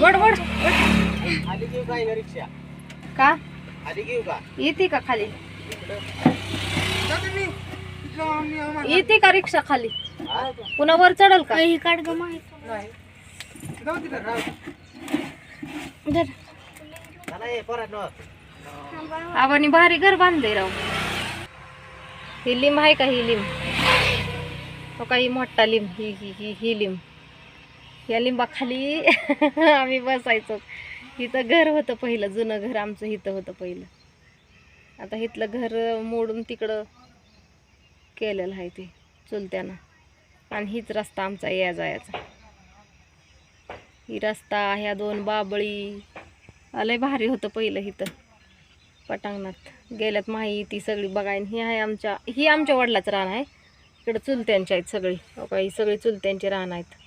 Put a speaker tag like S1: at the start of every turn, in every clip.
S1: वड वड.
S2: आधी घेऊ काय का रिक्षा?
S1: का?
S2: आधी घेऊ का?
S1: येते का खाली? येते का रिक्षा खाली?
S2: हा?
S1: पुन्हा वर चढल का?
S3: काढ ग
S1: आबानी भारी घर बांधले राव. ही लिंब आहे का ही लिंब? हो का ही मोठा लिंब ही ही ही ही लिंब. या लिंबाखाली आम्ही बसायचो. इथं घर होतं पहिलं जुनं घर आमचं इथं होतं पहिलं. आता इथलं घर मोडून तिकडं केलेलं आहे ते चुलत्यानं. आणि हीच रस्ता आमचा या जायचा. ही रस्ता ह्या दोन बाबळी. लय भारी होतं पहिलं इथं पटांगणात. गेल्यात माही ती सगळी बघायन ही आहे आमच्या ही आमच्या वडिलाचं रान आहे. इकडं चुलत्यांची आहेत सगळी. ही सगळी चुलत्यांची रान आहेत.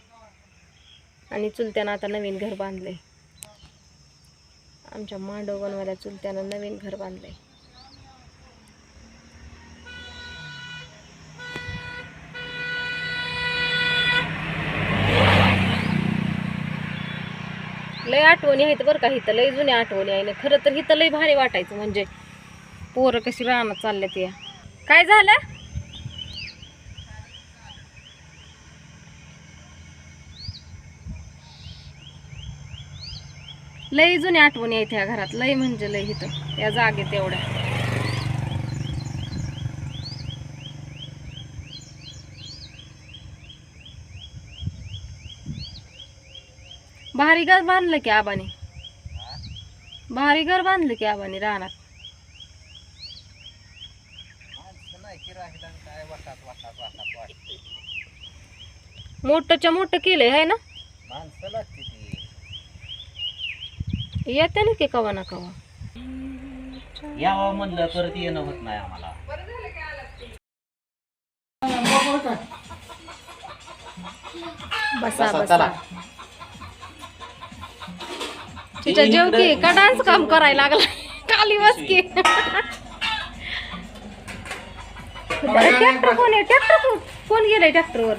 S1: आणि चुलत्यानं आता नवीन घर बांधलंय. आमच्या मांडवगणवाल्या चुलत्यानं नवीन घर बांधलंय. लय आठवणी आहेत बरं का इथं लय जुन्या आठवणी आहे. ना खरं तर इथं लय भारी वाटायचं म्हणजे. पोरं कशी रानात चालल्यात या. काय झालं? लय जुन्या आठवणी आहेत ह्या घरात. लय म्हणजे लय इथं. या जागेत एवढ्या. भारी घर बांधलं की आबाने. भारी घर बांधलं की आबाने
S2: वाटते
S1: मोठंच्या मोठं केलंय आहे ना?
S2: माणसं लागते ती.
S1: येते ना की कवा ना कवा.
S2: यावं म्हणलं परत येणं होत नाही आम्हाला.
S1: बसा
S2: बसा,
S1: बसा.
S2: चला.
S1: तिच्या जेव की का? डान्स काम करायला लागला खाली बस की. ट्रॅक्टर कोण आहे? ट्रॅक्टर कोण? गेलाय ट्रॅक्टरवर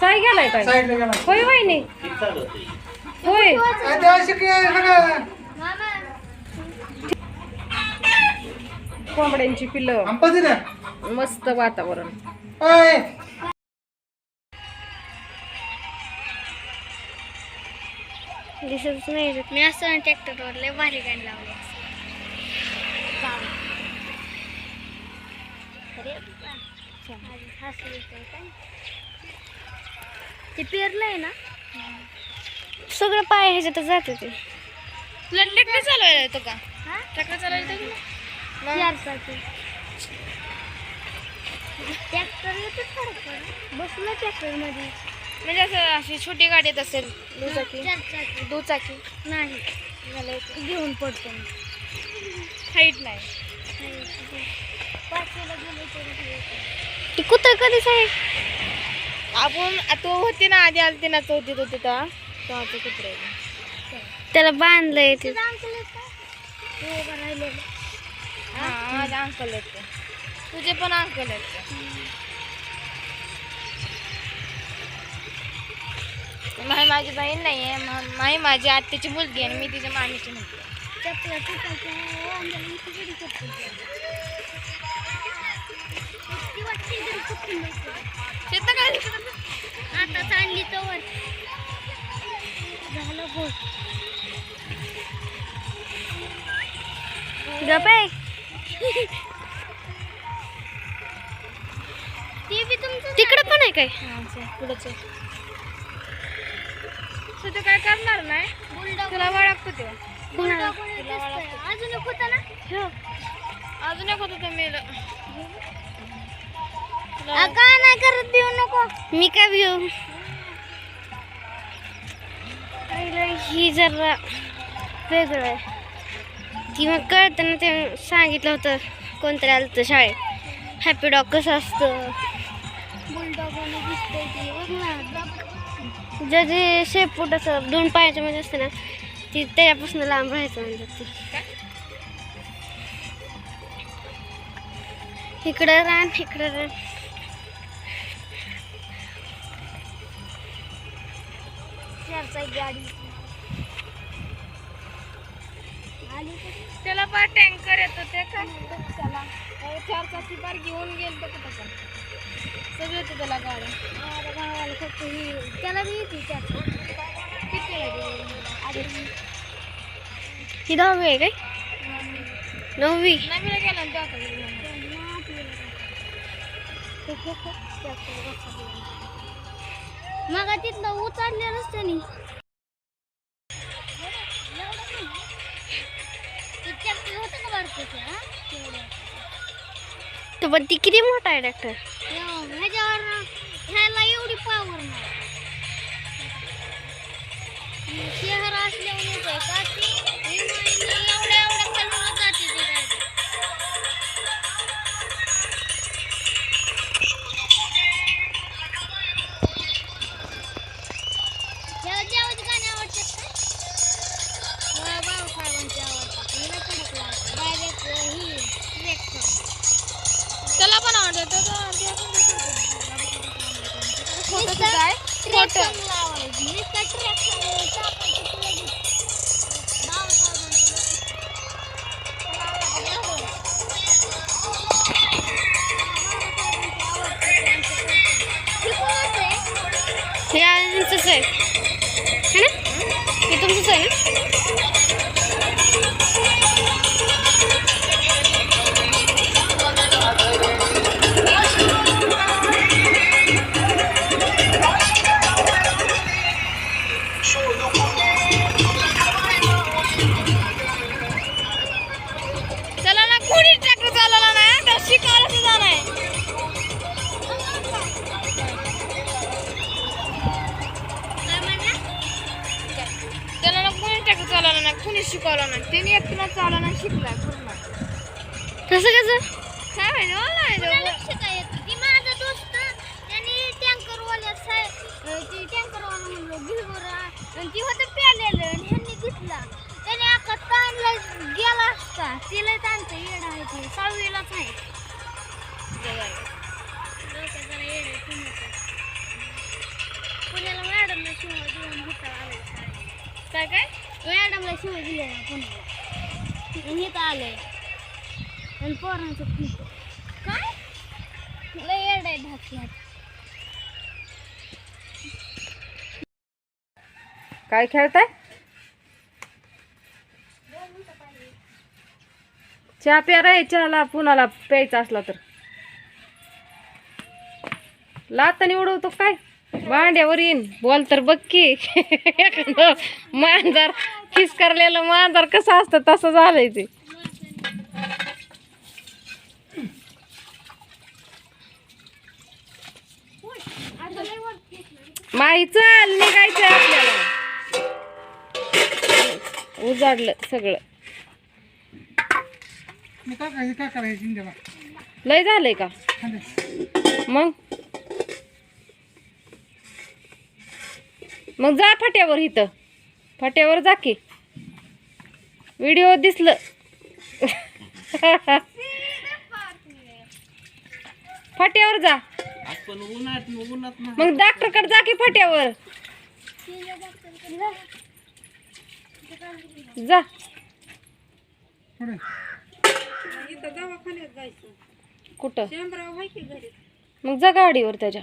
S1: साई गेलाय काय? होय वहिनी?
S2: किती चालू होते
S1: होय. कोंबड्यांची पिल्लं मस्त वातावरण.
S3: दिसतच नाही मी असं ट्रॅक्टरवर लय भारी गाडी लावली. ते पेरलंय ना? सगळं पाय ह्याच्यात जाते ते.
S4: तुला ट्रॅक्टर चालवायला येतो का? ट्रॅक्टर चालवायला येतो का
S3: चार चाकी ट्रॅक्टर येतो बसलं ट्रॅक्टरमध्ये
S4: म्हणजे असं अशी छोटी गाडी येत असेल दुचाकी? दुचाकी?
S3: नाही.
S4: मला
S3: घेऊन पडतो
S4: हाईट नाही.
S3: ती कुत्र कधीच आहे?
S4: आपण तो होती ना आधी आलती ना चौथीत होती तेव्हा ते कुत्रे
S3: त्याला बांधलंय ते.
S4: हा माझे अंकल आहेत ते. तुझे पण अंकल आहेत ते. माही माझी बहीण नाही आहे माही माझी आत्याची मुलगी आहे आणि मी तिच्या मामीची मुलगी आहे. शेतं काय?
S3: आता झालं हो तिकडे पण आहे काय?
S4: पुढचं तू काय करणार नाही? तुला वळखतो तेव्हा
S3: अजून एक होता ना?
S4: अजून एक होतं मेलं.
S3: काय नाही करत भिऊ नको. मी काय भिऊ? ही जरा वेगळं आहे. ती मग कळतं ना ते सांगितलं होतं कोणतरी आलं होतं शाळेत. हॅपी डॉग कसं असतं? जे जे शेपूट असं दोन पायाच्या मध्ये असतं ना ती त्याच्यापासून लांब राहायचं म्हणतात ते. इकडं रान इकडं रान. गाडी.
S4: त्याला पार टँकर येतो ते काय?
S3: त्याला
S4: चार चाकी पार घेऊन गेल तर कुठं पण. सगळं येतं त्याला गाडी
S3: माझ्या भावाला फक्त ही त्याला बी येते चार
S4: किती
S3: आधी. ही दहावी आहे काय? नववी.
S4: नवीला गेला ना तो
S3: मग तिथलं उचललेलंच त्यांनी तो पण ती किती मोठा आहे डॉक्टर ह्याच्यावर ह्याला एवढी पावर नाही हे तुमचंच आहे ना?
S4: शिकवलं नाही. त्याने एकटीला चालवला नाही शिकलाय पूर्ण
S3: कसं कसं?
S4: काय माहिती मला नाही
S3: तुला
S4: ते.
S3: माझा दोस्त त्यांनी टँकर वाल्या साहेब ती टँकर वाला म्हणलं घे बरं. आणि ती होतं प्यालेलं आणि ह्यांनी घेतला. त्याने अख्खा ताणला गेला असता. तिला ताणतं येड आहे ते. सहावीलाच आहे डोक्यात जरा येड आहे पुण्याचं. पुण्याला मॅडमला शिवाय देऊन आलंय शाळेत.
S4: काय काय?
S3: मॅडमला शिवाय दिले पुण्याला आणि इथं आलंय. आणि पोरांचं खूप काय? लय येड आहे ढाकल्यात
S1: काय खेळताय? चहा प्या रे चहाला पुण्याला प्यायचा असला तर. लात आणि उडवतो काय? भांड्यावर येईन. बोल तर बघ की. एखादं मांजर फिसकारलेलं मांजर कसं असतं तसं झालंय ते. माही चल निघायचं आपल्याला. उजाडलं सगळं. लय झालंय का? मग? मग जा फाट्यावर इथं. फाट्यावर जा की. व्हिडिओ दिसलं. फाट्यावर जा. मग डॉक्टरकडे जा की फाट्यावर. जा. कुठं? मग जा गाडीवर त्याच्या.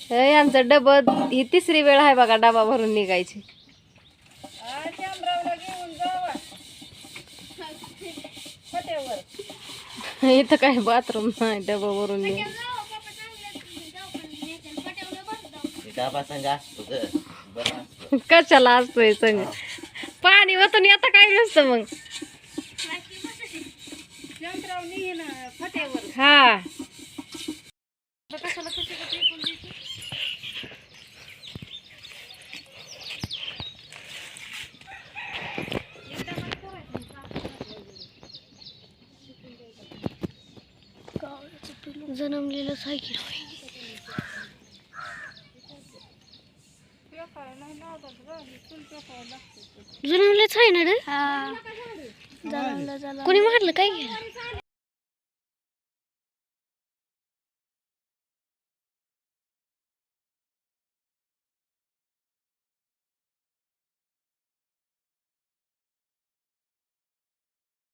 S1: हे आमचं डबं ही तिसरी वेळ आहे बघा डबा भरून निघायची. इथं काय बाथरूम नाही डबा भरून निघ
S2: असतो असतो
S1: कशाला असतोय संग? पाणी होतं आता काय नसतं मग.
S4: हा.
S5: जन्मलेलं सायकल जन्मलेच आहे ना रे? कोणी मारलं काय?